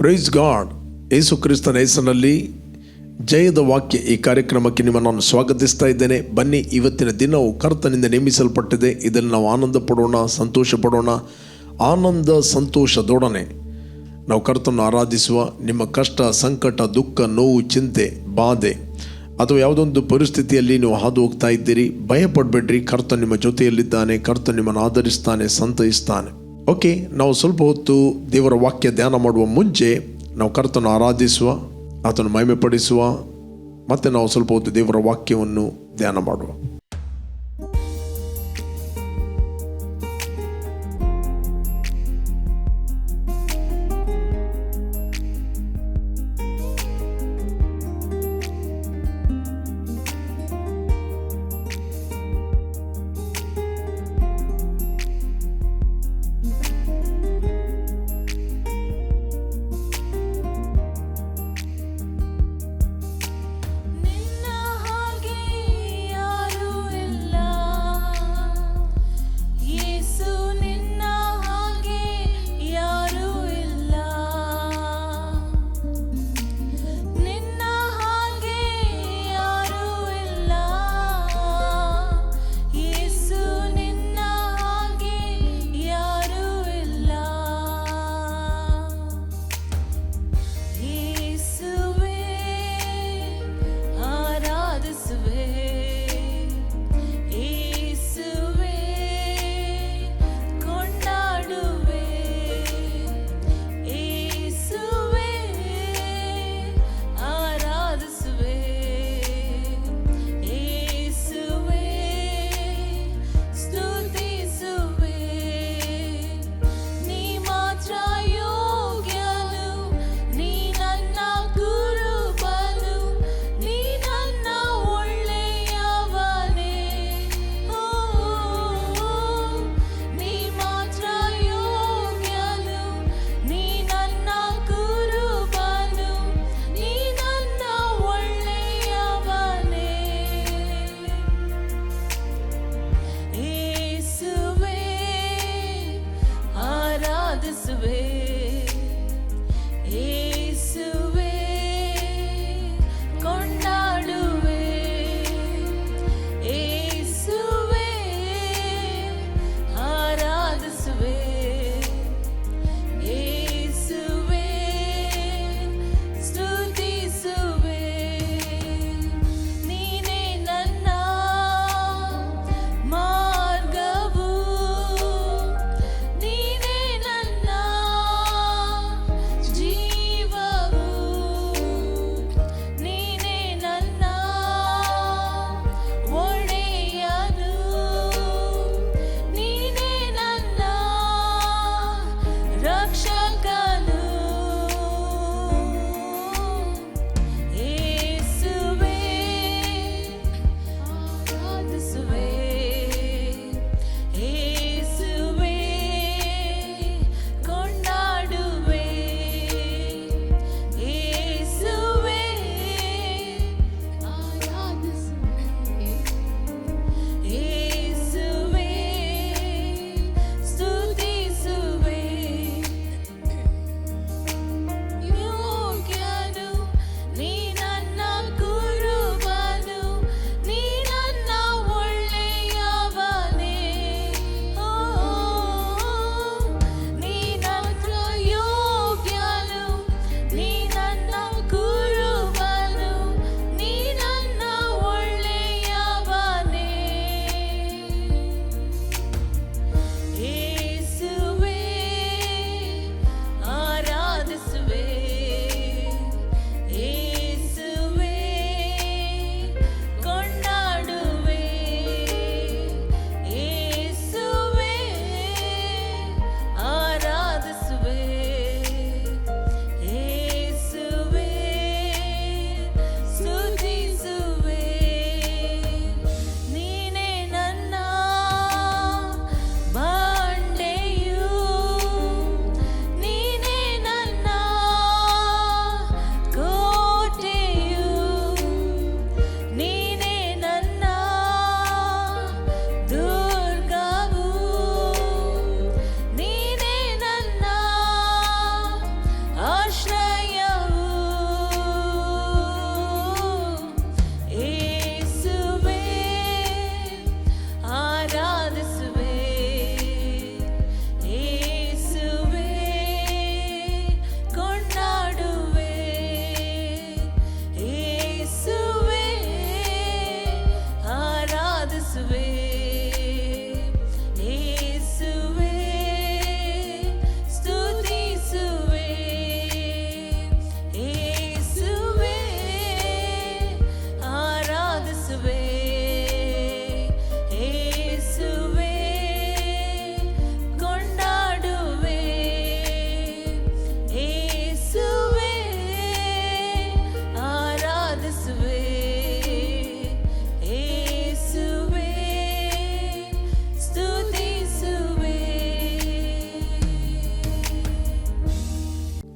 Praise God ಯೇಸು ಕ್ರಿಸ್ತನ ಹೆಸರಿನಲ್ಲಿ ಜಯದ ವಾಕ್ಯ ಈ ಕಾರ್ಯಕ್ರಮಕ್ಕೆ ನಿಮ್ಮನ್ನು ನಾನು ಸ್ವಾಗತಿಸ್ತಾ ಇದ್ದೇನೆ. ಬನ್ನಿ, ಇವತ್ತಿನ ದಿನವು ಕರ್ತನಿಂದ ನೇಮಿಸಲ್ಪಟ್ಟಿದೆ. ಇದನ್ನು ನಾವು ಆನಂದ ಪಡೋಣ, ಸಂತೋಷ ಪಡೋಣ. ಆನಂದ ಸಂತೋಷದೊಡನೆ ನಾವು ಕರ್ತನನ್ನು ಆರಾಧಿಸುವ ನಿಮ್ಮ ಕಷ್ಟ, ಸಂಕಟ, ದುಃಖ, ನೋವು, ಚಿಂತೆ, ಬಾಧೆ ಅಥವಾ ಯಾವುದೊಂದು ಪರಿಸ್ಥಿತಿಯಲ್ಲಿ ನೀವು ಹಾದು ಹೋಗ್ತಾ ಇದ್ದೀರಿ. ಭಯಪಡಬೇಡ್ರಿ. ಕರ್ತ ನಿಮ್ಮ ಜೊತೆಯಲ್ಲಿದ್ದಾನೆ. ಕರ್ತ ನಿಮ್ಮನ್ನು ಆಧರಿಸ್ತಾನೆ, ಸಂತೈಸ್ತಾನೆ. ಓಕೆ, ನಾವು ಸ್ವಲ್ಪ ಹೊತ್ತು ದೇವರ ವಾಕ್ಯ ಧ್ಯಾನ ಮಾಡುವ ಮುಂಚೆ ನಾವು ಕರ್ತನ ಆರಾಧಿಸುವ, ಆತನು ಮಹಿಮೆಪಡಿಸುವ, ಮತ್ತು ನಾವು ಸ್ವಲ್ಪ ಹೊತ್ತು ದೇವರ ವಾಕ್ಯವನ್ನು ಧ್ಯಾನ ಮಾಡುವ.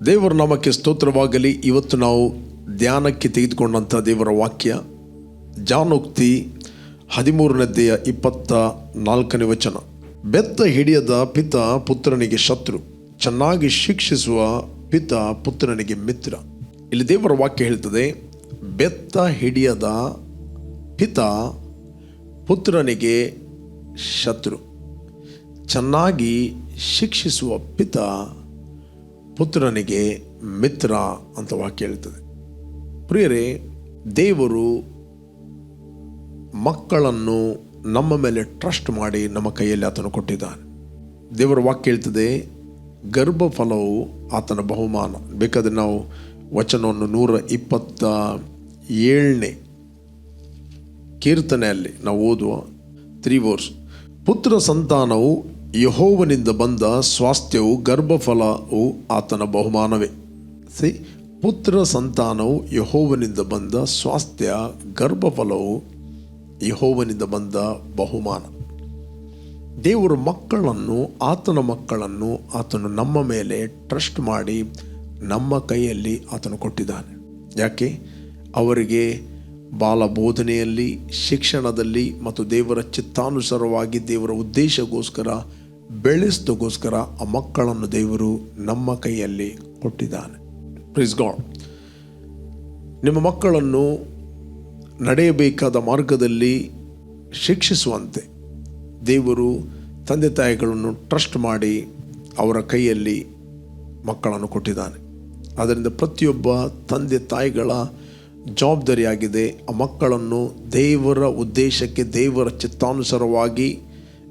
ದೇವರ ನಾಮಕ್ಕೆ ಸ್ತೋತ್ರವಾಗಲಿ. ಇವತ್ತು ನಾವು ಧ್ಯಾನಕ್ಕೆ ತೆಗೆದುಕೊಂಡಂಥ ದೇವರ ವಾಕ್ಯ, ಜಾನೋಕ್ತಿ ಹದಿಮೂರನದ್ದೆಯ ಇಪ್ಪತ್ತ ನಾಲ್ಕನೇ ವಚನ. ಬೆತ್ತ ಹಿಡಿಯದ ಪಿತ ಪುತ್ರನಿಗೆ ಶತ್ರು, ಚೆನ್ನಾಗಿ ಶಿಕ್ಷಿಸುವ ಪಿತ ಪುತ್ರನಿಗೆ ಮಿತ್ರ. ಇಲ್ಲಿ ದೇವರ ವಾಕ್ಯ ಹೇಳ್ತದೆ, ಬೆತ್ತ ಹಿಡಿಯದ ಪಿತ ಪುತ್ರನಿಗೆ ಶತ್ರು, ಚೆನ್ನಾಗಿ ಶಿಕ್ಷಿಸುವ ಪಿತ ಪುತ್ರನಿಗೆ ಮಿತ್ರ ಅಂತ ವಾಕ್ಯ ಹೇಳ್ತದೆ. ಪ್ರಿಯರೇ, ದೇವರು ಮಕ್ಕಳನ್ನು ನಮ್ಮ ಮೇಲೆ ಟ್ರಸ್ಟ್ ಮಾಡಿ ನಮ್ಮ ಕೈಯಲ್ಲಿ ಆತನು ಕೊಟ್ಟಿದ್ದಾನೆ. ದೇವರ ವಾಕ್ಯ ಹೇಳ್ತದೆ, ಗರ್ಭಫಲವು ಆತನ ಬಹುಮಾನ. ಬೇಕಾದರೆ ನಾವು ವಚನವನ್ನು ನೂರ ಇಪ್ಪತ್ತ ಏಳನೇ ಕೀರ್ತನೆಯಲ್ಲಿ ನಾವು ಓದುವ ತ್ರೀ ವರ್ಸ್ ಪುತ್ರ ಸಂತಾನವು ಯಹೋವನಿಂದ ಬಂದ ಸ್ವಾಸ್ಥ್ಯವು ಗರ್ಭಫಲವು ಆತನ ಬಹುಮಾನವೇ. ಸಿ, ಪುತ್ರ ಸಂತಾನವು ಯಹೋವನಿಂದ ಬಂದ ಸ್ವಾಸ್ಥ್ಯ, ಗರ್ಭಫಲವು ಯಹೋವನಿಂದ ಬಂದ ಬಹುಮಾನ. ದೇವರು ಮಕ್ಕಳನ್ನು, ಆತನ ಮಕ್ಕಳನ್ನು ಆತನು ನಮ್ಮ ಮೇಲೆ ಟ್ರಸ್ಟ್ ಮಾಡಿ ನಮ್ಮ ಕೈಯಲ್ಲಿ ಆತನು ಕೊಟ್ಟಿದ್ದಾನೆ. ಯಾಕೆ? ಅವರಿಗೆ ಬಾಲ ಬೋಧನೆಯಲ್ಲಿ ಶಿಕ್ಷಣದಲ್ಲಿ ಮತ್ತು ದೇವರ ಚಿತ್ತಾನುಸಾರವಾಗಿ ದೇವರ ಉದ್ದೇಶಗೋಸ್ಕರ ಬೆಳೆಸೋದಕ್ಕೋಸ್ಕರ ಆ ಮಕ್ಕಳನ್ನು ದೇವರು ನಮ್ಮ ಕೈಯಲ್ಲಿ ಕೊಟ್ಟಿದ್ದಾನೆ. ಪ್ಲೀಸ್ ಗಾಡ್ ನಿಮ್ಮ ಮಕ್ಕಳನ್ನು ನಡೆಯಬೇಕಾದ ಮಾರ್ಗದಲ್ಲಿ ಶಿಕ್ಷಿಸುವಂತೆ ದೇವರು ತಂದೆ ತಾಯಿಗಳನ್ನು ಟ್ರಸ್ಟ್ ಮಾಡಿ ಅವರ ಕೈಯಲ್ಲಿ ಮಕ್ಕಳನ್ನು ಕೊಟ್ಟಿದ್ದಾನೆ. ಅದರಿಂದ ಪ್ರತಿಯೊಬ್ಬ ತಂದೆ ತಾಯಿಗಳ ಜವಾಬ್ದಾರಿಯಾಗಿದೆ. ಆ ಮಕ್ಕಳನ್ನು ದೇವರ ಉದ್ದೇಶಕ್ಕೆ ದೇವರ ಚಿತ್ತಾನುಸಾರವಾಗಿ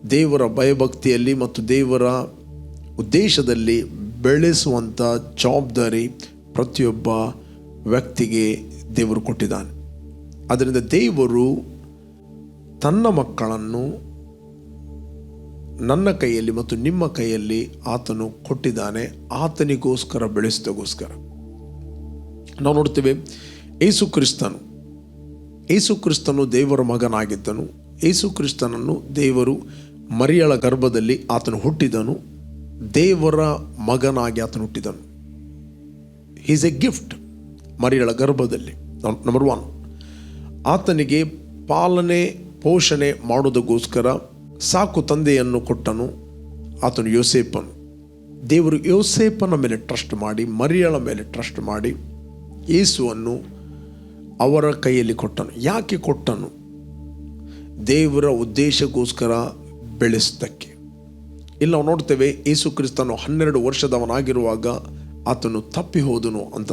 ದೇವರ ಭಯಭಕ್ತಿಯಲ್ಲಿ ಮತ್ತು ದೇವರ ಉದ್ದೇಶದಲ್ಲಿ ಬೆಳೆಸುವಂಥ ಜವಾಬ್ದಾರಿ ಪ್ರತಿಯೊಬ್ಬ ವ್ಯಕ್ತಿಗೆ ದೇವರು ಕೊಟ್ಟಿದ್ದಾನೆ. ಅದರಿಂದ ದೇವರು ತನ್ನ ಮಕ್ಕಳನ್ನು ನನ್ನ ಕೈಯಲ್ಲಿ ಮತ್ತು ನಿಮ್ಮ ಕೈಯಲ್ಲಿ ಆತನು ಕೊಟ್ಟಿದ್ದಾನೆ. ಆತನಿಗೋಸ್ಕರ ಬೆಳೆಸಿದಗೋಸ್ಕರ ನಾವು ನೋಡ್ತೇವೆ ಏಸು ಕ್ರಿಸ್ತನು. ಏಸು ಕ್ರಿಸ್ತನು ದೇವರ ಮಗನಾಗಿದ್ದನು. ಏಸು ಕ್ರಿಸ್ತನನ್ನು ದೇವರು ಮರಿಯಳ ಗರ್ಭದಲ್ಲಿ ಆತನು ಹುಟ್ಟಿದನು. ದೇವರ ಮಗನಾಗಿ ಆತನು ಹುಟ್ಟಿದನು. ಈಸ್ ಎ ಗಿಫ್ಟ್ ಮರಿಯಳ ಗರ್ಭದಲ್ಲಿ. ನಂಬರ್ ಒನ್ ಆತನಿಗೆ ಪಾಲನೆ, ಪೋಷಣೆ ಮಾಡೋದಕ್ಕೋಸ್ಕರ ಸಾಕು ತಂದೆಯನ್ನು ಕೊಟ್ಟನು ಆತನು ಯೋಸೇಪನು ದೇವರು ಯೋಸೇಪನ ಮೇಲೆ ಟ್ರಸ್ಟ್ ಮಾಡಿ, ಮರಿಯಳ ಮೇಲೆ ಟ್ರಸ್ಟ್ ಮಾಡಿ ಯೇಸುವನ್ನು ಅವರ ಕೈಯಲ್ಲಿ ಕೊಟ್ಟನು. ಯಾಕೆ ಕೊಟ್ಟನು? ದೇವರ ಉದ್ದೇಶಕ್ಕೋಸ್ಕರ ಬೆಳೆಸೋದಕ್ಕೆ ಇಲ್ಲಿ, ನಾವು ನೋಡ್ತೇವೆ ಯೇಸು ಕ್ರಿಸ್ತನು ಹನ್ನೆರಡು ವರ್ಷದವನಾಗಿರುವಾಗ ಆತನು ತಪ್ಪಿ ಹೋದನು ಅಂತ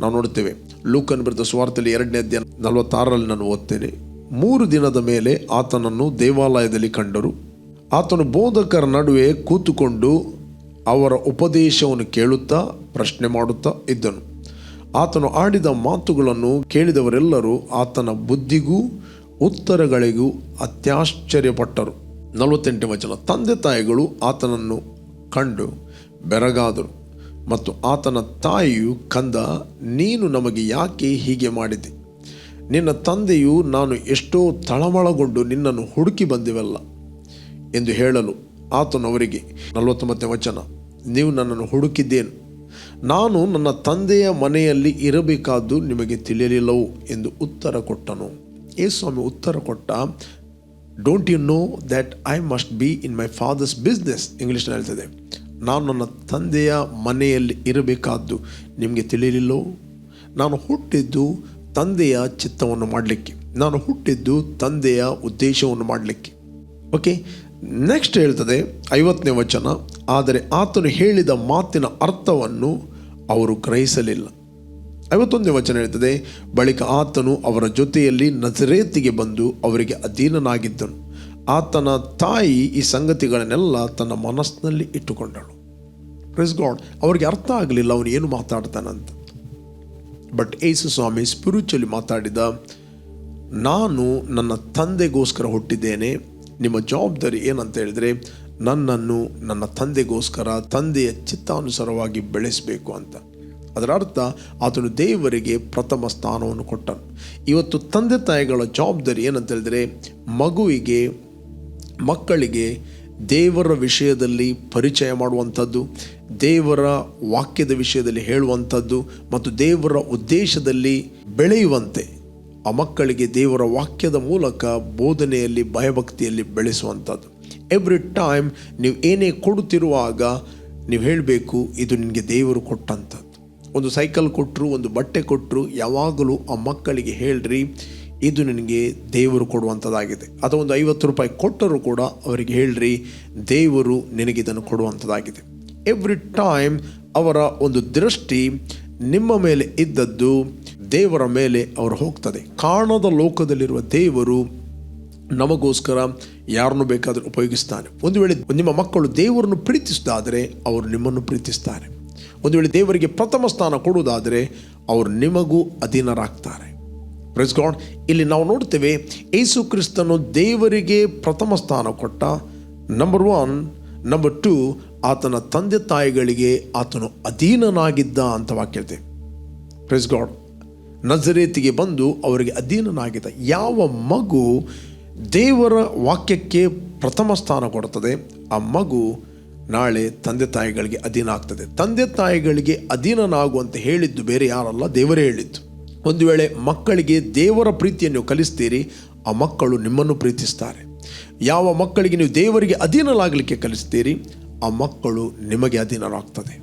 ನಾವು ನೋಡ್ತೇವೆ. ಲೂಕನ್ ಬರೆದ ಸ್ವಾರ್ಥದಲ್ಲಿ ಎರಡನೇ ಅಧ್ಯಾಯ ನಲವತ್ತಾರರಲ್ಲಿ ನಾನು ಓದ್ತೇನೆ. ಮೂರು ದಿನದ ಮೇಲೆ ಆತನನ್ನು ದೇವಾಲಯದಲ್ಲಿ ಕಂಡರು. ಆತನು ಬೋಧಕರ ನಡುವೆ ಕೂತುಕೊಂಡು ಅವರ ಉಪದೇಶವನ್ನು ಕೇಳುತ್ತಾ ಪ್ರಶ್ನೆ ಮಾಡುತ್ತಾ ಇದ್ದನು. ಆತನು ಆಡಿದ ಮಾತುಗಳನ್ನು ಕೇಳಿದವರೆಲ್ಲರೂ ಆತನ ಬುದ್ಧಿಗೂ, ಉತ್ತರಗಳಿಗೂ ಅತ್ಯಾಶ್ಚರ್ಯಪಟ್ಟರು. ನಲವತ್ತೆಂಟು ವಚನ. ತಂದೆ ತಾಯಿಗಳು ಆತನನ್ನು ಕಂಡು ಬೆರಗಾದರು ಮತ್ತು ಆತನ ತಾಯಿಯು ಕಂದ, ನೀನು ನಮಗೆ ಯಾಕೆ ಹೀಗೆ ಮಾಡಿದೆ? ನಿನ್ನ ತಂದೆಯು ನಾನು ಎಷ್ಟೋ ತಳಮಳಗೊಂಡು ನಿನ್ನನ್ನು ಹುಡುಕಿ ಬಂದಿವಲ್ಲ ಎಂದು ಹೇಳಲು ಆತನು ಅವರಿಗೆ, ನಲವತ್ತೊಂಬತ್ತನೇ ವಚನ, ನೀವು ನನ್ನನ್ನು ಹುಡುಕಿದ್ದೇನು? ನಾನು ನನ್ನ ತಂದೆಯ ಮನೆಯಲ್ಲಿ ಇರಬೇಕಾದ್ದು ನಿಮಗೆ ತಿಳಿಯಲಿಲ್ಲವು ಎಂದು ಉತ್ತರ ಕೊಟ್ಟನು. ಏ ಉತ್ತರ ಕೊಟ್ಟ don't you know that I must be in my father's business ಇಂಗ್ಲೀಷ್ನಲ್ಲಿ ಹೇಳ್ತದೆ. ನಾನು ನನ್ನ ತಂದೆಯ ಮನೆಯಲ್ಲಿ ಇರಬೇಕಾದ್ದು ನಿಮಗೆ ತಿಳಿಯಲಿಲ್ಲೋ ನಾನು ಹುಟ್ಟಿದ್ದು ತಂದೆಯ ಚಿತ್ತವನ್ನು ಮಾಡಲಿಕ್ಕೆ. ನಾನು ಹುಟ್ಟಿದ್ದು ತಂದೆಯ ಉದ್ದೇಶವನ್ನು ಮಾಡಲಿಕ್ಕೆ. ಓಕೆ ನೆಕ್ಸ್ಟ್ ಹೇಳ್ತದೆ ಐವತ್ತನೇ ವಚನ. ಆದರೆ ಆತನು ಹೇಳಿದ ಮಾತಿನ ಅರ್ಥವನ್ನು ಅವರು ಗ್ರಹಿಸಲಿಲ್ಲ. ಐವತ್ತೊಂದನೇ ವಚನ ಹೇಳ್ತದೆ, ಬಳಿಕ ಆತನು ಅವರ ಜೊತೆಯಲ್ಲಿ ನಜರೇತಿಗೆ ಬಂದು ಅವರಿಗೆ ಅಧೀನನಾಗಿದ್ದನು. ಆತನ ತಾಯಿ ಈ ಸಂಗತಿಗಳನ್ನೆಲ್ಲ ತನ್ನ ಮನಸ್ಸಿನಲ್ಲಿ ಇಟ್ಟುಕೊಂಡಳು. ಪ್ರೆಸ್ ಗಾಡ್ ಅವರಿಗೆ ಅರ್ಥ ಆಗಲಿಲ್ಲ ಅವನು ಏನು ಮಾತಾಡ್ತಾನಂತ. ಬಟ್ ಏಸು ಸ್ವಾಮಿ ಸ್ಪಿರಿಚುಲಿ ಮಾತಾಡಿದ, ನಾನು ನನ್ನ ತಂದೆಗೋಸ್ಕರ ಹುಟ್ಟಿದ್ದೇನೆ, ನಿಮ್ಮ ಜವಾಬ್ದಾರಿ ಏನಂತ ಹೇಳಿದರೆ, ನನ್ನನ್ನು ನನ್ನ ತಂದೆಗೋಸ್ಕರ ತಂದೆಯ ಚಿತ್ತಾನುಸಾರವಾಗಿ ಬೆಳೆಸಬೇಕು ಅಂತ. ಅದರ ಅರ್ಥ ಆತನು ದೇವರಿಗೆ ಪ್ರಥಮ ಸ್ಥಾನವನ್ನು ಕೊಟ್ಟನು. ಇವತ್ತು ತಂದೆ ತಾಯಿಗಳ ಜವಾಬ್ದಾರಿ ಏನಂತ ಹೇಳಿದರೆ ಮಗುವಿಗೆ, ಮಕ್ಕಳಿಗೆ ದೇವರ ವಿಷಯದಲ್ಲಿ ಪರಿಚಯ ಮಾಡುವಂಥದ್ದು, ದೇವರ ವಾಕ್ಯದ ವಿಷಯದಲ್ಲಿ ಹೇಳುವಂಥದ್ದು ಮತ್ತು ದೇವರ ಉದ್ದೇಶದಲ್ಲಿ ಬೆಳೆಯುವಂತೆ ಆ ಮಕ್ಕಳಿಗೆ ದೇವರ ವಾಕ್ಯದ ಮೂಲಕ ಬೋಧನೆಯಲ್ಲಿ, ಭಯಭಕ್ತಿಯಲ್ಲಿ ಬೆಳೆಸುವಂಥದ್ದು. ಎವ್ರಿ ಟೈಮ್ ನೀವು ಏನೇ ಕೊಡುತ್ತಿರುವಾಗ ನೀವು ಹೇಳಬೇಕು, ಇದು ನಿನಗೆ ದೇವರು ಕೊಟ್ಟಂಥದ್ದು. ಒಂದು ಸೈಕಲ್ ಕೊಟ್ಟರು ಒಂದು ಬಟ್ಟೆ ಕೊಟ್ಟರು ಯಾವಾಗಲೂ ಆ ಮಕ್ಕಳಿಗೆ ಹೇಳ್ರಿ, ಇದು ನಿನಗೆ ದೇವರು ಕೊಡುವಂಥದ್ದಾಗಿದೆ. ಅಥವಾ ಒಂದು ಐವತ್ತು ರೂಪಾಯಿ ಕೊಟ್ಟರೂ ಕೂಡ ಅವರಿಗೆ ಹೇಳ್ರಿ, ದೇವರು ನಿನಗೆ ಇದನ್ನು ಕೊಡುವಂಥದ್ದಾಗಿದೆ. ಎವ್ರಿ ಟೈಮ್ ಅವರ ಒಂದು ದೃಷ್ಟಿ ನಿಮ್ಮ ಮೇಲೆ ಇದ್ದದ್ದು ದೇವರ ಮೇಲೆ ಅವರು ಹೋಗ್ತದೆ. ಕಾಣದ ಲೋಕದಲ್ಲಿರುವ ದೇವರು ನಮಗೋಸ್ಕರ ಯಾರನ್ನು ಬೇಕಾದರೂ ಉಪಯೋಗಿಸ್ತಾನೆ. ಒಂದು ವೇಳೆ ನಿಮ್ಮ ಮಕ್ಕಳು ದೇವರನ್ನು ಪ್ರೀತಿಸಿದಾದರೆ, ಅವರು ನಿಮ್ಮನ್ನು ಪ್ರೀತಿಸ್ತಾರೆ. ಒಂದು ವೇಳೆ ದೇವರಿಗೆ ಪ್ರಥಮ ಸ್ಥಾನ ಕೊಡುವುದಾದರೆ ಅವರು ನಿಮಗೂ ಅಧೀನರಾಗ್ತಾರೆ. ಪ್ರೆಸ್ ಗಾಡ್ ಇಲ್ಲಿ ನಾವು ನೋಡ್ತೇವೆ ಏಸು ಕ್ರಿಸ್ತನು ದೇವರಿಗೆ ಪ್ರಥಮ ಸ್ಥಾನ ಕೊಟ್ಟ. ನಂಬರ್ ಒನ್ ನಂಬರ್ ಟೂ ಆತನ ತಂದೆ ತಾಯಿಗಳಿಗೆ ಆತನು ಅಧೀನನಾಗಿದ್ದ ಅಂತ ವಾಕ್ಯತೆ ಪ್ರೆಸ್ ಗಾಡ್ ನಜರೇತಿಗೆ ಬಂದು ಅವರಿಗೆ ಅಧೀನನಾಗಿದ್ದ ಯಾವ ಮಗು ದೇವರ ವಾಕ್ಯಕ್ಕೆ ಪ್ರಥಮ ಸ್ಥಾನ ಕೊಡುತ್ತದೆ? ಆ ಮಗು ನಾಳೆ ತಂದೆ ತಾಯಿಗಳಿಗೆ ಅಧೀನ ಆಗ್ತದೆ. ತಂದೆ ತಾಯಿಗಳಿಗೆ ಅಧೀನನಾಗುವಂತೆ ಹೇಳಿದ್ದು ಬೇರೆ ಯಾರಲ್ಲ, ದೇವರೇ ಹೇಳಿದ್ದು. ಒಂದು ವೇಳೆ ಮಕ್ಕಳಿಗೆ ದೇವರ ಪ್ರೀತಿಯನ್ನು ಕಲಿಸ್ತೀರಿ, ಆ ಮಕ್ಕಳು ನಿಮ್ಮನ್ನು ಪ್ರೀತಿಸ್ತಾರೆ. ಯಾವ ಮಕ್ಕಳಿಗೆ ನೀವು ದೇವರಿಗೆ ಅಧೀನಲಾಗಲಿಕ್ಕೆ ಕಲಿಸ್ತೀರಿ, ಆ ಮಕ್ಕಳು ನಿಮಗೆ ಅಧೀನರಾಗ್ತದೆ.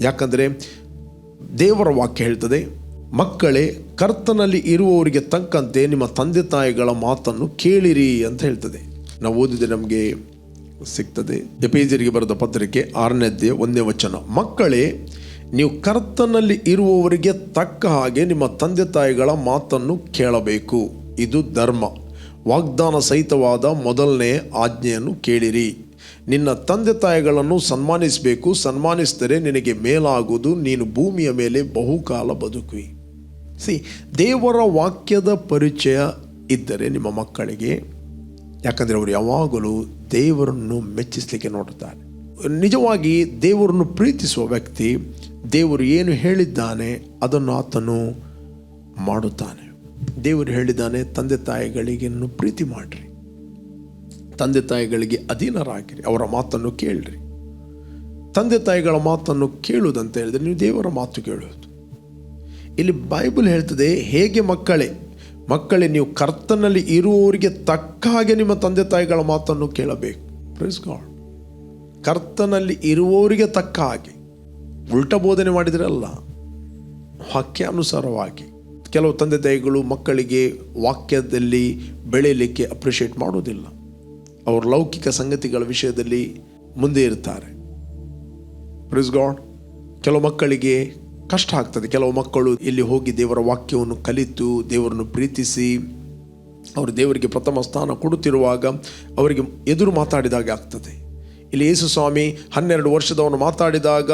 ಯಾಕಂದರೆ ದೇವರ ವಾಕ್ಯ ಹೇಳ್ತದೆ, ಮಕ್ಕಳೇ, ಕರ್ತನಲ್ಲಿ ಇರುವವರಿಗೆ ತಕ್ಕಂತೆ ನಿಮ್ಮ ತಂದೆ ತಾಯಿಗಳ ಮಾತನ್ನು ಕೇಳಿರಿ ಅಂತ ಹೇಳ್ತದೆ. ನಾವು ಓದಿದರೆ ನಮಗೆ ಸಿಗ್ತದೆ. ಎಪೇಜರಿಗೆ ಬರೆದ ಪತ್ರಿಕೆ ಆರನೇ ಒಂದೇ ವಚನ. ಮಕ್ಕಳೇ, ನೀವು ಕರ್ತನಲ್ಲಿ ಇರುವವರಿಗೆ ತಕ್ಕ ಹಾಗೆ ನಿಮ್ಮ ತಂದೆ ತಾಯಿಗಳ ಮಾತನ್ನು ಕೇಳಬೇಕು. ಇದು ಧರ್ಮ. ವಾಗ್ದಾನ ಸಹಿತವಾದ ಮೊದಲನೇ ಆಜ್ಞೆಯನ್ನು ಕೇಳಿರಿ. ನಿನ್ನ ತಂದೆ ತಾಯಿಗಳನ್ನು ಸನ್ಮಾನಿಸಬೇಕು. ಸನ್ಮಾನಿಸಿದರೆ ನಿನಗೆ ಮೇಲಾಗುವುದು. ನೀನು ಭೂಮಿಯ ಮೇಲೆ ಬಹುಕಾಲ ಬದುಕು ಸಿ, ದೇವರ ವಾಕ್ಯದ ಪರಿಚಯ ಇದ್ದರೆ ನಿಮ್ಮ ಮಕ್ಕಳಿಗೆ. ಯಾಕಂದರೆ ಅವರು ಯಾವಾಗಲೂ ದೇವರನ್ನು ಮೆಚ್ಚಿಸಲಿಕ್ಕೆ ನೋಡುತ್ತಾರೆ. ನಿಜವಾಗಿ ದೇವರನ್ನು ಪ್ರೀತಿಸುವ ವ್ಯಕ್ತಿ ದೇವರು ಏನು ಹೇಳಿದ್ದಾನೆ ಅದನ್ನು ಆತನು ಮಾಡುತ್ತಾನೆ. ದೇವರು ಹೇಳಿದ್ದಾನೆ, ತಂದೆ ತಾಯಿಗಳಿಗೆ ಪ್ರೀತಿ ಮಾಡಿರಿ. ತಂದೆ ತಾಯಿಗಳಿಗೆ ಅಧೀನರಾಗಿರಿ, ಅವರ ಮಾತನ್ನು ಕೇಳ್ರಿ. ತಂದೆ ತಾಯಿಗಳ ಮಾತನ್ನು ಕೇಳುವುದಂತ ಹೇಳಿದರೆ ನೀವು ದೇವರ ಮಾತು ಕೇಳುವುದು. ಇಲ್ಲಿ ಬೈಬಲ್ ಹೇಳ್ತದೆ, ಹೇಗೆ ಮಕ್ಕಳೇ ಮಕ್ಕಳೇ, ನೀವು ಕರ್ತನಲ್ಲಿ ಇರುವವರಿಗೆ ತಕ್ಕ ಹಾಗೆ ನಿಮ್ಮ ತಂದೆ ತಾಯಿಗಳ ಮಾತನ್ನು ಕೇಳಬೇಕು. ಪ್ರೈಸ್ ಗಾಡ್ ಕರ್ತನಲ್ಲಿ ಇರುವವರಿಗೆ ತಕ್ಕ ಹಾಗೆ. ಉಲ್ಟ ಬೋಧನೆ ಮಾಡಿದ್ರಲ್ಲ ವಾಕ್ಯಾನುಸಾರವಾಗಿ. ಕೆಲವು ತಂದೆ ತಾಯಿಗಳು ಮಕ್ಕಳಿಗೆ ವಾಕ್ಯದಲ್ಲಿ ಬೆಳೆಯಲಿಕ್ಕೆ ಅಪ್ರಿಷಿಯೇಟ್ ಮಾಡೋದಿಲ್ಲ ಅವರು ಲೌಕಿಕ ಸಂಗತಿಗಳ ವಿಷಯದಲ್ಲಿ ಮುಂದೆ ಇರ್ತಾರೆ ಪ್ರಿಸ್ ಗಾಡ್ ಕೆಲವು ಮಕ್ಕಳಿಗೆ ಕಷ್ಟ ಆಗ್ತದೆ. ಕೆಲವು ಮಕ್ಕಳು ಇಲ್ಲಿ ಹೋಗಿ ದೇವರ ವಾಕ್ಯವನ್ನು ಕಲಿತು, ದೇವರನ್ನು ಪ್ರೀತಿಸಿ, ಅವರು ದೇವರಿಗೆ ಪ್ರಥಮ ಸ್ಥಾನ ಕೊಡುತ್ತಿರುವಾಗ ಅವರಿಗೆ ಎದುರು ಮಾತಾಡಿದಾಗ ಆಗ್ತದೆ. ಇಲ್ಲಿ ಯೇಸು ಸ್ವಾಮಿ ಹನ್ನೆರಡು ವರ್ಷದವನು ಮಾತಾಡಿದಾಗ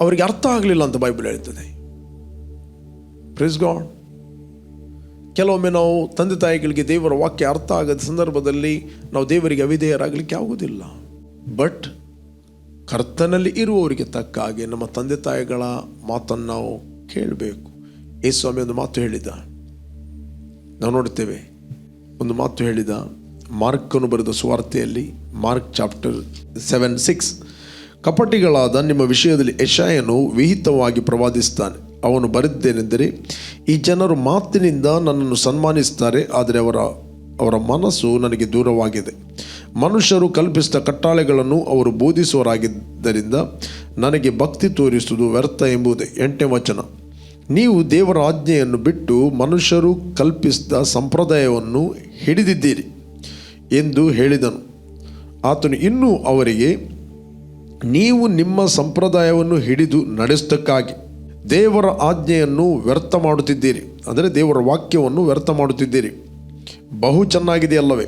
ಅವರಿಗೆ ಅರ್ಥ ಆಗಲಿಲ್ಲ ಅಂತ ಬೈಬಲ್ ಹೇಳ್ತದೆ. ಪ್ರಿಸ್ ಗಾಡ್ ಕೆಲವೊಮ್ಮೆ ನಾವು ತಂದೆ ತಾಯಿಗಳಿಗೆ ದೇವರ ವಾಕ್ಯ ಅರ್ಥ ಆಗದ ಸಂದರ್ಭದಲ್ಲಿ ನಾವು ದೇವರಿಗೆ ಅವಿಧೇಯರಾಗಲಿಕ್ಕೆ ಆಗುವುದಿಲ್ಲ. ಬಟ್ ಕರ್ತನಲ್ಲಿ ಇರುವವರಿಗೆ ತಕ್ಕ ಹಾಗೆ ನಮ್ಮ ತಂದೆ ತಾಯಿಗಳ ಮಾತನ್ನು ನಾವು ಕೇಳಬೇಕು. ಏ ಸ್ವಾಮಿ ಒಂದು ಮಾತು ಹೇಳಿದ. ನಾವು ನೋಡ್ತೇವೆ ಒಂದು ಮಾತು ಹೇಳಿದ. ಮಾರ್ಕನ್ನು ಬರೆದ ಸುವಾರ್ತೆಯಲ್ಲಿ ಮಾರ್ಕ್ ಚಾಪ್ಟರ್ ಸೆವೆನ್ ಸಿಕ್ಸ್. ಕಪಟಿಗಳಾದ ನಿಮ್ಮ ವಿಷಯದಲ್ಲಿ ಯಶಾಯನು ವಿಹಿತವಾಗಿ ಪ್ರವಾದಿಸ್ತಾನೆ. ಅವನು ಬರೆದ್ದೇನೆಂದರೆ ಈ ಜನರು ಮಾತಿನಿಂದ ನನ್ನನ್ನು ಸನ್ಮಾನಿಸ್ತಾರೆ, ಆದರೆ ಅವರ ಅವರ ಮನಸ್ಸು ನನಗೆ ದೂರವಾಗಿದೆ. ಮನುಷ್ಯರು ಕಲ್ಪಿಸಿದ ಕಟ್ಟಾಳೆಗಳನ್ನು ಅವರು ಬೋಧಿಸುವರಾಗಿದ್ದರಿಂದ ನನಗೆ ಭಕ್ತಿ ತೋರಿಸುವುದು ವ್ಯರ್ಥ ಎಂಬುದೇ ಎಂಟನೇ ವಚನ. ನೀವು ದೇವರ ಆಜ್ಞೆಯನ್ನು ಬಿಟ್ಟು ಮನುಷ್ಯರು ಕಲ್ಪಿಸಿದ ಸಂಪ್ರದಾಯವನ್ನು ಹಿಡಿದಿದ್ದೀರಿ ಎಂದು ಹೇಳಿದನು. ಆತನು ಇನ್ನೂ ಅವರಿಗೆ, ನೀವು ನಿಮ್ಮ ಸಂಪ್ರದಾಯವನ್ನು ಹಿಡಿದು ನಡೆಸೋದಕ್ಕಾಗಿ ದೇವರ ಆಜ್ಞೆಯನ್ನು ವ್ಯರ್ಥ ಮಾಡುತ್ತಿದ್ದೀರಿ. ಅಂದರೆ ದೇವರ ವಾಕ್ಯವನ್ನು ವ್ಯರ್ಥ ಮಾಡುತ್ತಿದ್ದೀರಿ. ಬಹು ಚೆನ್ನಾಗಿದೆಯಲ್ಲವೇ?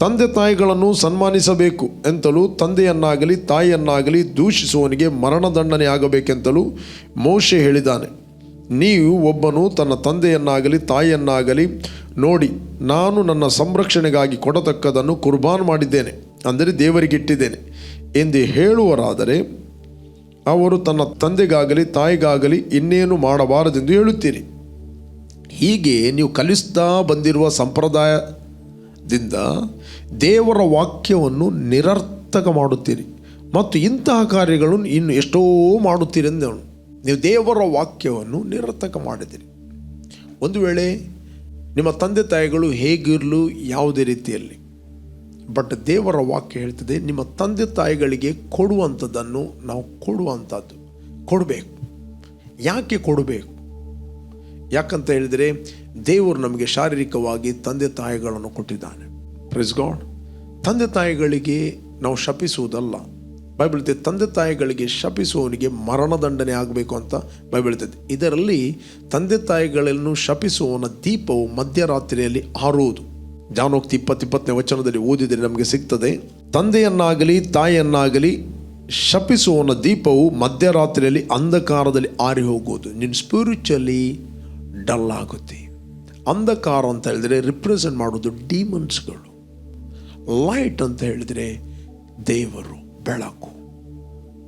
ತಂದೆ ತಾಯಿಗಳನ್ನು ಸನ್ಮಾನಿಸಬೇಕು ಎಂತಲೂ ತಂದೆಯನ್ನಾಗಲಿ ತಾಯಿಯನ್ನಾಗಲಿ ದೂಷಿಸುವವನಿಗೆ ಮರಣದಂಡನೆ ಆಗಬೇಕೆಂತಲೂ ಮೋಶೆ ಹೇಳಿದ್ದಾನೆ. ನೀವು ಒಬ್ಬನು ತನ್ನ ತಂದೆಯನ್ನಾಗಲಿ ತಾಯಿಯನ್ನಾಗಲಿ ನೋಡಿ, ನಾನು ನನ್ನ ಸಂರಕ್ಷಣೆಗಾಗಿ ಕೊಡತಕ್ಕದನ್ನು ಕುರ್ಬಾನ್ ಮಾಡಿದ್ದೇನೆ, ಅಂದರೆ ದೇವರಿಗಿಟ್ಟಿದ್ದೇನೆ ಎಂದು ಹೇಳುವರಾದರೆ ಅವರು ತನ್ನ ತಂದೆಗಾಗಲಿ ತಾಯಿಗಾಗಲಿ ಇನ್ನೇನು ಮಾಡಬಾರದೆಂದು ಹೇಳುತ್ತೀರಿ. ಹೀಗೆ ನೀವು ಕಲಿಸ್ತಾ ಬಂದಿರುವ ಸಂಪ್ರದಾಯದಿಂದ ದೇವರ ವಾಕ್ಯವನ್ನು ನಿರರ್ಥಕ ಮಾಡುತ್ತೀರಿ. ಮತ್ತು ಇಂತಹ ಕಾರ್ಯಗಳನ್ನು ಇನ್ನು ಎಷ್ಟೋ ಮಾಡುತ್ತೀರಿ ಎಂದು ನೀವು ದೇವರ ವಾಕ್ಯವನ್ನು ನಿರರ್ಥಕ ಮಾಡಿದಿರಿ. ಒಂದು ವೇಳೆ ನಿಮ್ಮ ತಂದೆ ತಾಯಿಗಳು ಹೇಗಿರಲು ಯಾವುದೇ ರೀತಿಯಲ್ಲಿ. ಬಟ್ ದೇವರ ವಾಕ್ಯ ಹೇಳ್ತದೆ, ನಿಮ್ಮ ತಂದೆ ತಾಯಿಗಳಿಗೆ ಕೊಡುವಂಥದ್ದನ್ನು ನಾವು ಕೊಡುವಂಥದ್ದು. ಕೊಡಬೇಕು. ಯಾಕೆ ಕೊಡಬೇಕು? ಯಾಕಂತ ಹೇಳಿದರೆ ದೇವರು ನಮಗೆ ಶಾರೀರಿಕವಾಗಿ ತಂದೆ ತಾಯಿಗಳನ್ನು ಕೊಟ್ಟಿದ್ದಾನೆ. ಪ್ರೆಸ್ ಗಾಡ್ ತಂದೆ ತಾಯಿಗಳಿಗೆ ನಾವು ಶಪಿಸುವುದಲ್ಲ. ಬೈಬಲ್ ತಂದೆ ತಾಯಿಗಳಿಗೆ ಶಪಿಸುವವನಿಗೆ ಮರಣದಂಡನೆ ಆಗಬೇಕು ಅಂತ ಬೈಬಲ್ ಇದರಲ್ಲಿ ತಂದೆ ತಾಯಿಗಳನ್ನು ಶಪಿಸುವವನ ದೀಪವು ಮಧ್ಯರಾತ್ರಿಯಲ್ಲಿ ಹಾರುವುದು. ಜಾನೋಕ್ತಿ ಇಪ್ಪತ್ತಿಪ್ಪತ್ತನೇ ವಚನದಲ್ಲಿ ಓದಿದರೆ ನಮಗೆ ಸಿಗ್ತದೆ, ತಂದೆಯನ್ನಾಗಲಿ ತಾಯಿಯನ್ನಾಗಲಿ ಶಪಿಸುವವನ ದೀಪವು ಮಧ್ಯರಾತ್ರಿಯಲ್ಲಿ ಅಂಧಕಾರದಲ್ಲಿ ಆರಿ ಹೋಗುವುದು. ನಿನ್ನ ಸ್ಪಿರಿಚುವಲಿ ಡಲ್ ಆಗುತ್ತೆ ಅಂಧಕಾರ ಅಂತ ಹೇಳಿದರೆ ರಿಪ್ರೆಸೆಂಟ್ ಮಾಡೋದು ಡೀಮನ್ಸ್ಗಳು ಲೈಟ್ ಅಂತ ಹೇಳಿದರೆ ದೇವರು, ಬೆಳಕು.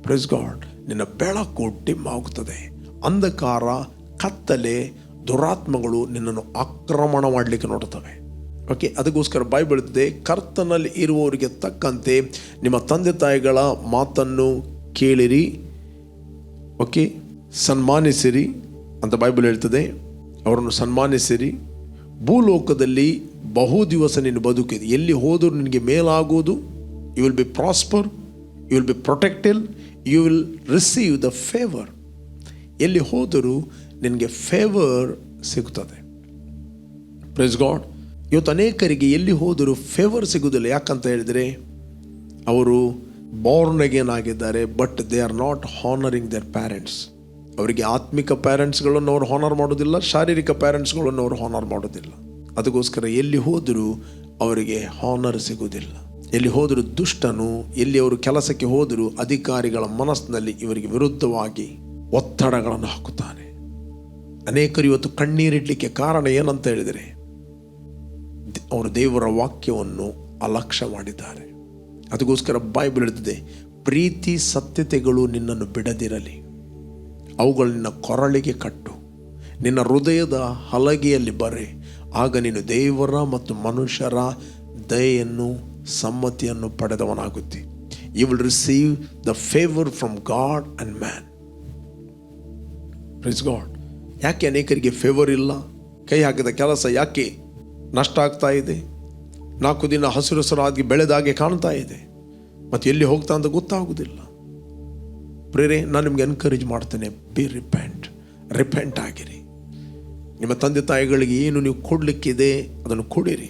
ಪ್ರೆಸ್ ಗಾಡ್ ನಿನ್ನ ಬೆಳಕು ಡಿಮ್ ಆಗುತ್ತದೆ. ಅಂಧಕಾರ, ಕತ್ತಲೆ, ದುರಾತ್ಮಗಳು ನಿನ್ನನ್ನು ಆಕ್ರಮಣ ಮಾಡಲಿಕ್ಕೆ ನೋಡುತ್ತವೆ. ಓಕೆ ಅದಕ್ಕೋಸ್ಕರ ಬೈಬಲ್ ಹೇಳ್ತದೆ ಕರ್ತನಲ್ಲಿ ಇರುವವರಿಗೆ ತಕ್ಕಂತೆ ನಿಮ್ಮ ತಂದೆ ತಾಯಿಗಳ ಮಾತನ್ನು ಕೇಳಿರಿ. ಓಕೆ ಸನ್ಮಾನಿಸಿರಿ ಅಂತ ಬೈಬಲ್ ಹೇಳ್ತದೆ. ಅವರನ್ನು ಸನ್ಮಾನಿಸಿರಿ. ಭೂಲೋಕದಲ್ಲಿ ಬಹು ದಿವಸ ನೀನು ಬದುಕಿದೆ ಎಲ್ಲಿ ಹೋದರೂ ನಿನಗೆ ಮೇಲಾಗುವುದು. You will be prosper you will be protected you will receive the favour ಎಲ್ಲಿ ಹೋದರೂ ನಿನಗೆ ಫೇವರ್ ಸಿಗುತ್ತದೆ. ಪ್ರೆಸ್ ಗಾಡ್ ಇವತ್ತು ಅನೇಕರಿಗೆ ಎಲ್ಲಿ ಹೋದರೂ ಫೇವರ್ ಸಿಗುವುದಿಲ್ಲ. ಯಾಕಂತ ಹೇಳಿದರೆ, ಅವರು ಬಾರ್ನ್ ಅಗೇನ್ ಆಗಿದ್ದಾರೆ but they are not honouring their parents ಅವರಿಗೆ ಆತ್ಮಿಕ ಪ್ಯಾರೆಂಟ್ಸ್ಗಳನ್ನು ಅವರು ಹಾನರ್ ಮಾಡೋದಿಲ್ಲ ಶಾರೀರಿಕ ಪ್ಯಾರೆಂಟ್ಸ್ಗಳನ್ನು ಅವರು ಹಾನರ್ ಮಾಡೋದಿಲ್ಲ ಅದಕ್ಕೋಸ್ಕರ ಎಲ್ಲಿ ಹೋದರೂ ಅವರಿಗೆ ಹಾನರ್ ಸಿಗುವುದಿಲ್ಲ. ಎಲ್ಲಿ ಹೋದರೂ ದುಷ್ಟನು, ಎಲ್ಲಿ ಅವರು ಕೆಲಸಕ್ಕೆ ಹೋದರೂ ಅಧಿಕಾರಿಗಳ ಮನಸ್ಸಿನಲ್ಲಿ ಇವರಿಗೆ ವಿರುದ್ಧವಾಗಿ ಒತ್ತಡಗಳನ್ನು ಹಾಕುತ್ತಾನೆ. ಅನೇಕರು ಇವತ್ತು ಕಣ್ಣೀರಿಡಲಿಕ್ಕೆ ಕಾರಣ ಏನಂತ ಹೇಳಿದರೆ ಅವರು ದೇವರ ವಾಕ್ಯವನ್ನು ಅಲಕ್ಷ್ಯ ಮಾಡಿದ್ದಾರೆ. ಅದಕ್ಕೋಸ್ಕರ ಬಾಯ್ ಬೀಳುತ್ತದೆ ಪ್ರೀತಿ ಸತ್ಯತೆಗಳು ನಿನ್ನನ್ನು ಬಿಡದಿರಲಿ. ಅವುಗಳು ನಿನ್ನ ಕೊರಳಿಗೆ ಕಟ್ಟು. ನಿನ್ನ ಹೃದಯದ ಹಲಗೆಯಲ್ಲಿ ಬರೆ. ಆಗ ನೀನು ದೇವರ ಮತ್ತು ಮನುಷ್ಯರ ದಯೆಯನ್ನು, ಸಮ್ಮತಿಯನ್ನು ಪಡೆದವನಾಗುತ್ತೆ. You will receive the favour from God and man praise God ಯಾಕೆ ಅನೇಕರಿಗೆ ಫೇವರ್ ಇಲ್ಲ? ಕೈ ಹಾಕಿದ ಕೆಲಸ ಯಾಕೆ ನಷ್ಟ ಆಗ್ತಾ ಇದೆ? ನಾಲ್ಕು ದಿನ ಹಸಿರು ಹಸಿರಾಗಿ ಬೆಳೆದಾಗೆ ಕಾಣ್ತಾ ಇದೆ. ಮತ್ತು ಎಲ್ಲಿ ಹೋಗ್ತಾ ಅಂತ ಗೊತ್ತಾಗುವುದಿಲ್ಲ ಪ್ರೇರೆ, ನಾನು ನಿಮ್ಗೆ ಎನ್ಕರೇಜ್ ಮಾಡ್ತೇನೆ. ಬಿ ರಿಪೆಂಟ್ ರಿಪೆಂಟ್ ಆಗಿರಿ. ನಿಮ್ಮ ತಂದೆ ತಾಯಿಗಳಿಗೆ ಏನು ನೀವು ಕೊಡಲಿಕ್ಕಿದೆ, ಅದನ್ನು ಕೊಡಿರಿ.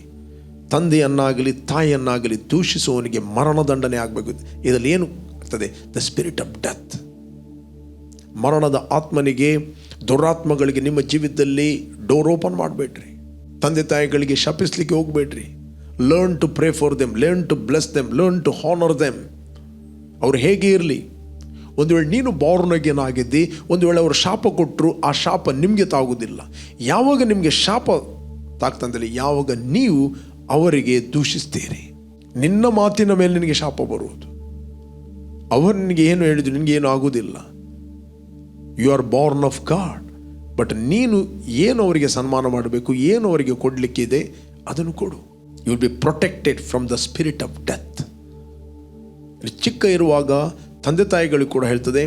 ತಂದೆಯನ್ನಾಗಲಿ, ತಾಯಿಯನ್ನಾಗಲಿ ದೂಷಿಸುವವನಿಗೆ ಮರಣದಂಡನೆ ಆಗಬೇಕು. ಇದರಲ್ಲಿ ಏನು ಆಗ್ತದೆ? ದ ಸ್ಪಿರಿಟ್ ಆಫ್ ಡೆತ್ ಮರಣದ ಆತ್ಮನಿಗೆ, ದುರಾತ್ಮಗಳಿಗೆ ನಿಮ್ಮ ಜೀವಿತದಲ್ಲಿ ಡೋರ್ ಓಪನ್ ಮಾಡಬೇಡ್ರಿ. ತಂದೆ ತಾಯಿಗಳಿಗೆ ಶಪಿಸ್ಲಿಕ್ಕೆ ಹೋಗ್ಬೇಡ್ರಿ. Learn to pray for them learn to bless them learn to honour them ಅವ್ರು ಹೇಗೆ ಇರಲಿ? ಒಂದು ವೇಳೆ ನೀನು ಬಾರ್ನಗೇನಾಗಿದ್ದಿ ಒಂದು ವೇಳೆ ಅವರು ಶಾಪ ಕೊಟ್ಟರು ಆ ಶಾಪ ನಿಮಗೆ ತಾಗುವುದಿಲ್ಲ. ಯಾವಾಗ ನಿಮಗೆ ಶಾಪ ತಾಗ್ತಂದಲ್ಲಿ ಯಾವಾಗ ನೀವು ಅವರಿಗೆ ದೂಷಿಸ್ತೀರಿ. ನಿನ್ನ ಮಾತಿನ ಮೇಲೆ ನಿನಗೆ ಶಾಪ ಬರುವುದು. ಅವರು ನಿನಗೆ ಏನು ಹೇಳಿದ್ರು, ನಿನಗೆ ಏನು ಆಗುವುದಿಲ್ಲ. You are born of God but ನೀನು ಏನು ಅವರಿಗೆ ಸನ್ಮಾನ ಮಾಡಬೇಕು, ಏನು ಅವರಿಗೆ ಕೊಡಲಿಕ್ಕಿದೆ ಅದನ್ನು ಕೊಡು. You will be protected from the spirit of death ಚಿಕ್ಕ ಇರುವಾಗ ತಂದೆ ತಾಯಿಗಳು ಕೂಡ ಹೇಳ್ತದೆ,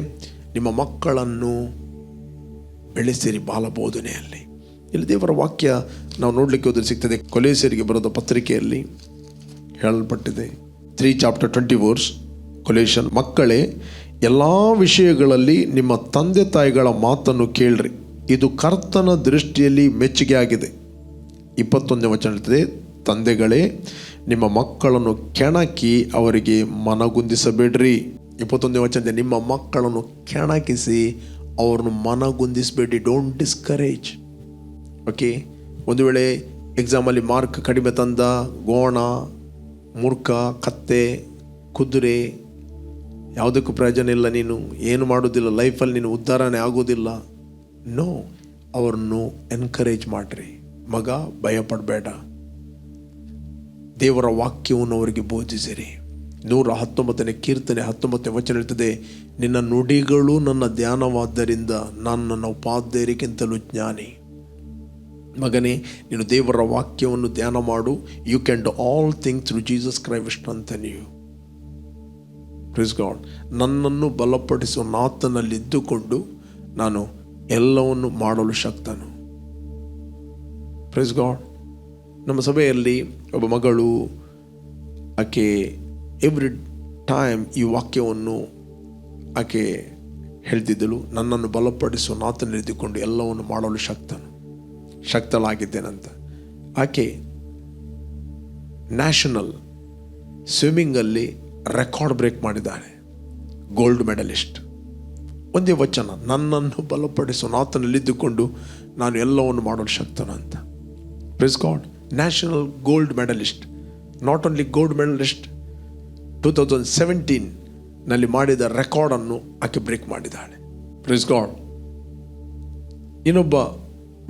ನಿಮ್ಮ ಮಕ್ಕಳನ್ನು ಬೆಳೆಸಿರಿ ಬಾಲಬೋಧನೆಯಲ್ಲಿ ಇಲ್ಲಿ ದೇವರ ವಾಕ್ಯ ನಾವು ನೋಡಲಿಕ್ಕೆ ಹೋದರೆ ಸಿಗ್ತದೆ. ಕೊಲೇಸರಿಗೆ ಬರೋದ ಪತ್ರಿಕೆಯಲ್ಲಿ ಹೇಳಲ್ಪಟ್ಟಿದೆ. ತ್ರೀ ಚಾಪ್ಟರ್ ಟ್ವೆಂಟಿ ವರ್ಸ್ ಕೊಲೇಷನ್ ಮಕ್ಕಳೇ, ಎಲ್ಲ ವಿಷಯಗಳಲ್ಲಿ ನಿಮ್ಮ ತಂದೆ ತಾಯಿಗಳ ಮಾತನ್ನು ಕೇಳ್ರಿ. ಇದು ಕರ್ತನ ದೃಷ್ಟಿಯಲ್ಲಿ ಮೆಚ್ಚುಗೆ ಆಗಿದೆ. ಇಪ್ಪತ್ತೊಂದನೇ ವಚನ ಇರ್ತದೆ ತಂದೆಗಳೇ, ನಿಮ್ಮ ಮಕ್ಕಳನ್ನು ಕೆಣಕಿ ಅವರಿಗೆ ಮನಗುಂದಿಸಬೇಡ್ರಿ. ಇಪ್ಪತ್ತೊಂದನೇ ವಚನದಲ್ಲಿ ನಿಮ್ಮ ಮಕ್ಕಳನ್ನು ಕೆಣಕಿಸಿ, ಅವ್ರನ್ನು ಮನಗುಂದಿಸಬೇಡಿ. ಡೋಂಟ್ ಡಿಸ್ಕರೇಜ್ ಓಕೆ ಒಂದು ವೇಳೆ ಎಕ್ಸಾಮಲ್ಲಿ ಮಾರ್ಕ್ ಕಡಿಮೆ ತಂದ, ಗೋಣ, ಮೂರ್ಖ, ಕತ್ತೆ, ಕುದುರೆ, ಯಾವುದಕ್ಕೂ ಪ್ರಯೋಜನ ಇಲ್ಲ, ನೀನು ಏನು ಮಾಡೋದಿಲ್ಲ ಲೈಫಲ್ಲಿ ನೀನು ಉದ್ಧಾರನೇ ಆಗೋದಿಲ್ಲ ನೋ ಅವ್ರನ್ನು ಎನ್ಕರೇಜ್ ಮಾಡಿರಿ. ಮಗ, ಭಯಪಡಬೇಡ. ದೇವರ ವಾಕ್ಯವನ್ನು ಅವರಿಗೆ ಬೋಧಿಸಿರಿ. ನೂರ ಹತ್ತೊಂಬತ್ತನೇ ಕೀರ್ತನೆ ಹತ್ತೊಂಬತ್ತನೇ ವಚನ ಇರ್ತದೆ ನಿನ್ನ ನುಡಿಗಳು ನನ್ನ ಧ್ಯಾನವಾದ್ದರಿಂದ ನಾನು ನನ್ನ ಉಪಾಧ್ಯಾಯರಿಗಿಂತಲೂ ಜ್ಞಾನಿ. ಮಗನೇ, ನೀನು ದೇವರ ವಾಕ್ಯವನ್ನು ಧ್ಯಾನ ಮಾಡು. You can do all thing through Jesus Christ ಅಂತ ನೀವು ಪ್ಲೀಸ್ ಗಾಡ್ ನನ್ನನ್ನು ಬಲಪಡಿಸುವ ನಾತನಲ್ಲಿದ್ದುಕೊಂಡು ನಾನು ಎಲ್ಲವನ್ನು ಮಾಡಲು ಶಕ್ತನು. ಪ್ಲೀಸ್ ಗಾಡ್ ನಮ್ಮ ಸಭೆಯಲ್ಲಿ ಒಬ್ಬ ಮಗಳು, ಆಕೆ ಎವ್ರಿ ಟೈಮ್ ಈ ವಾಕ್ಯವನ್ನು ಆಕೆ ಹೇಳ್ತಿದ್ದಳು, ನನ್ನನ್ನು ಬಲಪಡಿಸುವ ನಾತನಲ್ಲಿದ್ದುಕೊಂಡು ಎಲ್ಲವನ್ನು ಮಾಡಲು ಶಕ್ತನು, ಶಕ್ತಳಾಗಿದ್ದೇನಂತ. ಆಕೆ ನ್ಯಾಷನಲ್ ಸ್ವಿಮ್ಮಿಂಗಲ್ಲಿ ರೆಕಾರ್ಡ್ ಬ್ರೇಕ್ ಮಾಡಿದ್ದಾರೆ ಗೋಲ್ಡ್ ಮೆಡಲಿಸ್ಟ್. ಒಂದೇ ವಚನ, ನನ್ನನ್ನು ಬಲಪಡಿಸುವ ನಾತನಲ್ಲಿದ್ದುಕೊಂಡು ನಾನು ಎಲ್ಲವನ್ನು ಮಾಡಲು ಶಕ್ತನು ಅಂತ praise God national gold medallist not only gold medallist two thousand ಸೆವೆಂಟೀನ್ನಲ್ಲಿ ಮಾಡಿದ ರೆಕಾರ್ಡನ್ನು ಆಕೆ ಬ್ರೇಕ್ ಮಾಡಿದ್ದಾಳೆ. ಪ್ರಿಸ್ ಗಾಡ್ ಇನ್ನೊಬ್ಬ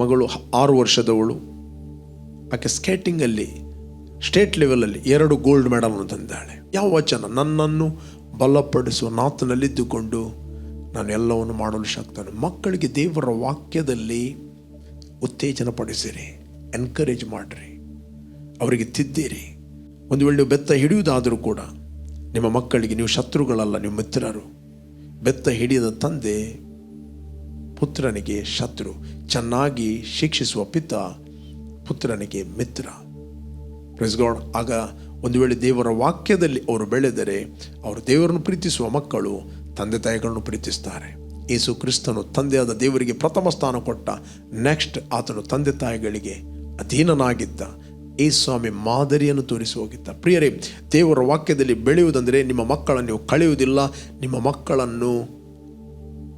ಮಗಳು ಆರು ವರ್ಷದವಳು. ಆಕೆ ಸ್ಕೇಟಿಂಗಲ್ಲಿ ಸ್ಟೇಟ್ ಲೆವೆಲಲ್ಲಿ ಎರಡು ಗೋಲ್ಡ್ ಮೆಡಲನ್ನು ತಂದಿದ್ದಾಳೆ. ಯಾವ ವಚನ? ನನ್ನನ್ನು ಬಲಪಡಿಸುವ ನಾತನಲ್ಲಿದ್ದುಕೊಂಡು ನಾನು ಎಲ್ಲವನ್ನು ಮಾಡಲು ಶಕ್ತನು. ಮಕ್ಕಳಿಗೆ ದೇವರ ವಾಕ್ಯದಲ್ಲಿ ಉತ್ತೇಜನ ಪಡಿಸಿರಿ ಎನ್ಕರೇಜ್ ಮಾಡಿರಿ. ಅವರಿಗೆ ತಿದ್ದಿರಿ. ಒಂದು ವೇಳೆ ಬೆತ್ತ ಹಿಡಿಯುವುದಾದರೂ ಕೂಡ ನಿಮ್ಮ ಮಕ್ಕಳಿಗೆ ನೀವು ಶತ್ರುಗಳಲ್ಲ, ನೀವು ಮಿತ್ರರು. ಬೆತ್ತ ಹಿಡಿಯದ ತಂದೆ ಪುತ್ರನಿಗೆ ಶತ್ರು. ಚೆನ್ನಾಗಿ ಶಿಕ್ಷಿಸುವ ಪಿತ ಪುತ್ರನಿಗೆ ಮಿತ್ರ. ಪ್ರೆಸ್ ಗಾಡ್ ಆಗ ಒಂದು ವೇಳೆ ದೇವರ ವಾಕ್ಯದಲ್ಲಿ ಅವರು ಬೆಳೆದರೆ, ಅವರು ದೇವರನ್ನು ಪ್ರೀತಿಸುವ ಮಕ್ಕಳು ತಂದೆ ತಾಯಿಗಳನ್ನು ಪ್ರೀತಿಸ್ತಾರೆ. ಯೇಸು ಕ್ರಿಸ್ತನು ತಂದೆಯಾದ ದೇವರಿಗೆ ಪ್ರಥಮ ಸ್ಥಾನ ಕೊಟ್ಟ ನೆಕ್ಸ್ಟ್ ಆತನು ತಂದೆ ತಾಯಿಗಳಿಗೆ ಅಧೀನನಾಗಿದ್ದ ಈ ಸ್ವಾಮಿ ಮಾದರಿಯನ್ನು ತೋರಿಸಿ ಹೋಗಿದ್ದ. ಪ್ರಿಯರೇ, ದೇವರ ವಾಕ್ಯದಲ್ಲಿ ಬೆಳೆಯುವುದಂದರೆ ನಿಮ್ಮ ಮಕ್ಕಳನ್ನು ನೀವು ಕಳೆಯುವುದಿಲ್ಲ, ನಿಮ್ಮ ಮಕ್ಕಳನ್ನು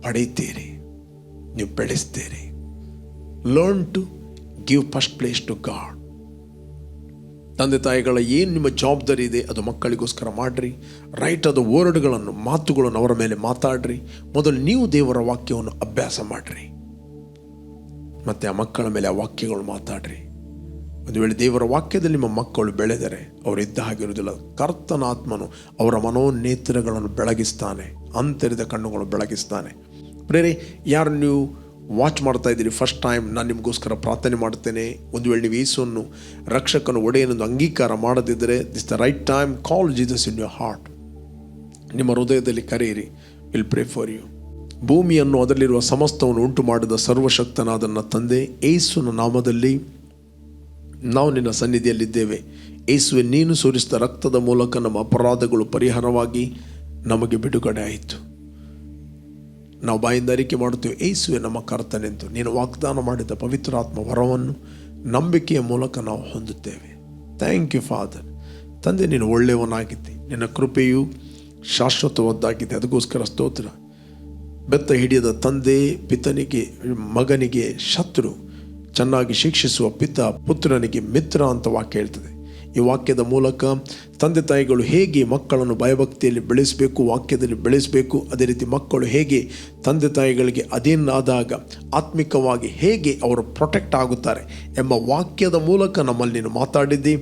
ಪಡೆಯುತ್ತೀರಿ, ನೀವು ಬೆಳೆಸ್ತೀರಿ. Learn to give first place to God ತಂದೆ ತಾಯಿಗಳ, ಏನು ನಿಮ್ಮ ಜವಾಬ್ದಾರಿ ಇದೆ, ಅದು ಮಕ್ಕಳಿಗೋಸ್ಕರ ಮಾಡಿರಿ. ರೈಟ್ ಆದ ವರ್ಡ್ಗಳನ್ನು ಮಾತುಗಳನ್ನು ಅವರ ಮೇಲೆ ಮಾತಾಡ್ರಿ. ಮೊದಲು ನೀವು ದೇವರ ವಾಕ್ಯವನ್ನು ಅಭ್ಯಾಸ ಮಾಡಿರಿ. ಮತ್ತು ಆ ಮಕ್ಕಳ ಮೇಲೆ ಆ ವಾಕ್ಯಗಳು ಮಾತಾಡ್ರಿ. ಒಂದು ವೇಳೆ ದೇವರ ವಾಕ್ಯದಲ್ಲಿ ನಿಮ್ಮ ಮಕ್ಕಳು ಬೆಳೆದರೆ ಅವರು ಇದ್ದ ಹಾಗಿರುವುದಿಲ್ಲ ಕರ್ತನಾತ್ಮನು ಅವರ ಮನೋನೇತ್ರಗಳನ್ನು ಬೆಳಗಿಸ್ತಾನೆ, ಅಂತರಿದ ಕಣ್ಣುಗಳು ಬೆಳಗಿಸ್ತಾನೆ. ಪ್ರೇರಿ ಯಾರು ನೀವು ವಾಚ್ ಮಾಡ್ತಾ ಇದ್ದೀರಿ? ಫಸ್ಟ್ ಟೈಮ್ ನಾನು ನಿಮಗೋಸ್ಕರ ಪ್ರಾರ್ಥನೆ ಮಾಡ್ತೇನೆ ಒಂದು ವೇಳೆ ನೀವು ಯೇಸುವನ್ನು ರಕ್ಷಕನು ಒಡೆಯನೊಂದು ಅಂಗೀಕಾರ ಮಾಡದಿದ್ದರೆ this the right time call Jesus in your heart ನಿಮ್ಮ ಹೃದಯದಲ್ಲಿ ಕರೆಯಿರಿ. ವಿಲ್ ಪ್ರೇ ಫಾರ್ ಯು ಭೂಮಿಯನ್ನು ಅದರಲ್ಲಿರುವ ಸಮಸ್ತವನ್ನು ಉಂಟು ಮಾಡಿದ ಸರ್ವಶಕ್ತನಾದನ್ನ ತಂದೆ ಏಸುನ ನಾಮದಲ್ಲಿ ನಾವು ನಿನ್ನ ಸನ್ನಿಧಿಯಲ್ಲಿದ್ದೇವೆ. ಏಸುವೆ ನೀನು ಸುರಿಸಿದ ರಕ್ತದ ಮೂಲಕ ನಮ್ಮ ಅಪರಾಧಗಳು ಪರಿಹಾರವಾಗಿ ನಮಗೆ ಬಿಡುಗಡೆ ಆಯಿತು. ನಾವು ಬಾಯಿಂದ ಅರಿಕೆ ಮಾಡುತ್ತೇವೆ ಏಸುವೆ ನಮ್ಮ ಕರ್ತನೆಂದು. ನೀನು ವಾಗ್ದಾನ ಮಾಡಿದ ಪವಿತ್ರಾತ್ಮ ವರವನ್ನು ನಂಬಿಕೆಯ ಮೂಲಕ ನಾವು ಹೊಂದುತ್ತೇವೆ. ಥ್ಯಾಂಕ್ ಯು ಫಾದರ್ ತಂದೆ, ನೀನು ಒಳ್ಳೆಯವನಾಗಿದ್ದೆ. ನಿನ್ನ ಕೃಪೆಯು ಶಾಶ್ವತವದ್ದಾಗಿದೆ. ಅದಕ್ಕೋಸ್ಕರ ಸ್ತೋತ್ರ. ಬೆತ್ತ ಹಿಡಿಯದ ತಂದೆ, ಪಿತನಿಗೆ, ಮಗನಿಗೆ ಶತ್ರು. ಚೆನ್ನಾಗಿ ಶಿಕ್ಷಿಸುವ ಪಿತ ಪುತ್ರನಿಗೆ ಮಿತ್ರ ಅಂತ ವಾಕ್ಯ ಹೇಳ್ತದೆ. ಈ ವಾಕ್ಯದ ಮೂಲಕ ತಂದೆ ತಾಯಿಗಳು ಹೇಗೆ ಮಕ್ಕಳನ್ನು ಭಯಭಕ್ತಿಯಲ್ಲಿ ಬೆಳೆಸಬೇಕು, ವಾಕ್ಯದಲ್ಲಿ ಬೆಳೆಸಬೇಕು, ಅದೇ ರೀತಿ ಮಕ್ಕಳು ಹೇಗೆ ತಂದೆ ತಾಯಿಗಳಿಗೆ ಅಧೀನಾದಾಗ ಆತ್ಮಿಕವಾಗಿ ಹೇಗೆ ಅವರು ಪ್ರೊಟೆಕ್ಟ್ ಆಗುತ್ತಾರೆ ಎಂಬ ವಾಕ್ಯದ ಮೂಲಕ ನಮ್ಮಲ್ಲಿ ಮಾತಾಡಿದ್ದಿ.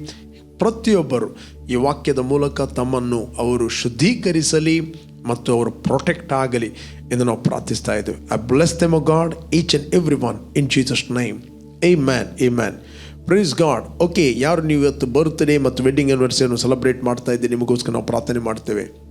ಪ್ರತಿಯೊಬ್ಬರು ಈ ವಾಕ್ಯದ ಮೂಲಕ ತಮ್ಮನ್ನು ಅವರು ಶುದ್ಧೀಕರಿಸಲಿ ಮತ್ತು ಅವರು ಪ್ರೊಟೆಕ್ಟ್ ಆಗಲಿ ಎಂದು ನಾವು ಪ್ರಾರ್ಥಿಸ್ತಾ ಇದ್ದೇವೆ. I bless them a God each and every one in Jesus name amen amen praise God okay ಯಾರು ನೀವು ಇವತ್ತು ಬರ್ತ್ಡೇ ಮತ್ತು ವೆಡ್ಡಿಂಗ್ ಆ್ಯನಿವರ್ಸರಿಯನ್ನು ಸೆಲೆಬ್ರೇಟ್ ಮಾಡ್ತಾ ಇದ್ದೀರಿ? ನಿಮಗೋಸ್ಕರ ನಾವು ಪ್ರಾರ್ಥನೆ ಮಾಡ್ತೇವೆ.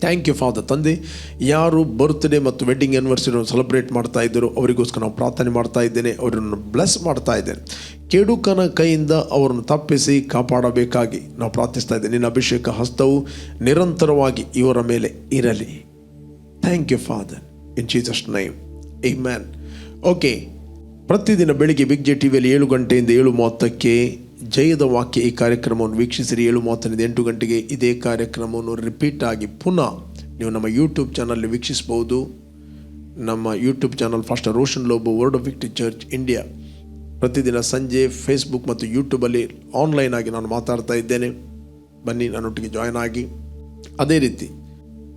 ಥ್ಯಾಂಕ್ ಯು ಫಾದರ್ ತಂದೆ, ಯಾರು ಬರ್ತ್ಡೇ ಮತ್ತು ವೆಡ್ಡಿಂಗ್ ಆ್ಯನಿವರ್ಸರಿಯನ್ನು ಸೆಲೆಬ್ರೇಟ್ ಮಾಡ್ತಾ ಇದ್ದರು ಅವರಿಗೋಸ್ಕರ ನಾವು ಪ್ರಾರ್ಥನೆ ಮಾಡ್ತಾ ಇದ್ದೇನೆ. ಅವರನ್ನು ಬ್ಲೆಸ್ ಮಾಡ್ತಾ ಇದ್ದೇನೆ. ಕೆಡುಕನ ಕೈಯಿಂದ ಅವರನ್ನು ತಪ್ಪಿಸಿ ಕಾಪಾಡಬೇಕಾಗಿ ನಾವು ಪ್ರಾರ್ಥಿಸ್ತಾ ಇದ್ದೇನೆ. ನಿನ್ನ ಅಭಿಷೇಕ ಹಸ್ತವು ನಿರಂತರವಾಗಿ ಇವರ ಮೇಲೆ ಇರಲಿ. Thank you father in Jesus name amen okay ಪ್ರತಿದಿನ ಬೆಳಿಗ್ಗೆ ಬಿಗ್ ಜೆ ಟಿ ಏಳು ಗಂಟೆಯಿಂದ ಏಳು ಮೂವತ್ತಕ್ಕೆ ಜಯದ ವಾಕ್ಯ ಈ ಕಾರ್ಯಕ್ರಮವನ್ನು ವೀಕ್ಷಿಸಿರಿ. ಏಳು ಮೂವತ್ತರಿಂದ ಎಂಟು ಗಂಟೆಗೆ ಇದೇ ಕಾರ್ಯಕ್ರಮವನ್ನು ರಿಪೀಟ್ ಆಗಿ ಪುನಃ ನೀವು ನಮ್ಮ ಯೂಟ್ಯೂಬ್ ಚಾನಲ್ಲಿ ವೀಕ್ಷಿಸಬಹುದು. ನಮ್ಮ YouTube channel pastor Roshan Lobo word of victory church India ಪ್ರತಿದಿನ ಸಂಜೆ ಫೇಸ್ಬುಕ್ ಮತ್ತು ಯೂಟ್ಯೂಬಲ್ಲಿ ಆನ್ಲೈನ್ ಆಗಿ ನಾನು ಮಾತಾಡ್ತಾ ಇದ್ದೇನೆ. ಬನ್ನಿ, ನನ್ನೊಟ್ಟಿಗೆ ಜಾಯ್ನ್ ಆಗಿ. ಅದೇ ರೀತಿ,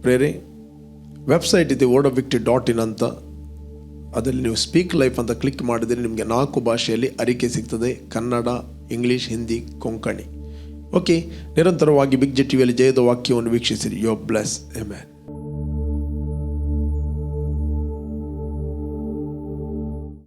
ಪ್ರೇರೆ ವೆಬ್ಸೈಟ್ ಇದೆ word of victory dot in ಅಂತ. ಅದರಲ್ಲಿ ನೀವು ಸ್ಪೀಕ್ ಲೈಫ್ ಅಂತ ಕ್ಲಿಕ್ ಮಾಡಿದರೆ ನಿಮಗೆ ನಾಲ್ಕು ಭಾಷೆಯಲ್ಲಿ ಅರಿಕೆ ಸಿಗ್ತದೆ. ಕನ್ನಡ ಇಂಗ್ಲೀಷ್ ಹಿಂದಿ ಕೊಂಕಣಿ ಓಕೆ ನಿರಂತರವಾಗಿ ಬಿಗ್ ಜೆ ಟಿವಿಯಲ್ಲಿ ಜಯದ ವಾಕ್ಯವನ್ನು ವೀಕ್ಷಿಸಿರಿ. ಯೋ ಬ್ಲೆಸ್ ಎ ಮ್ಯಾನ್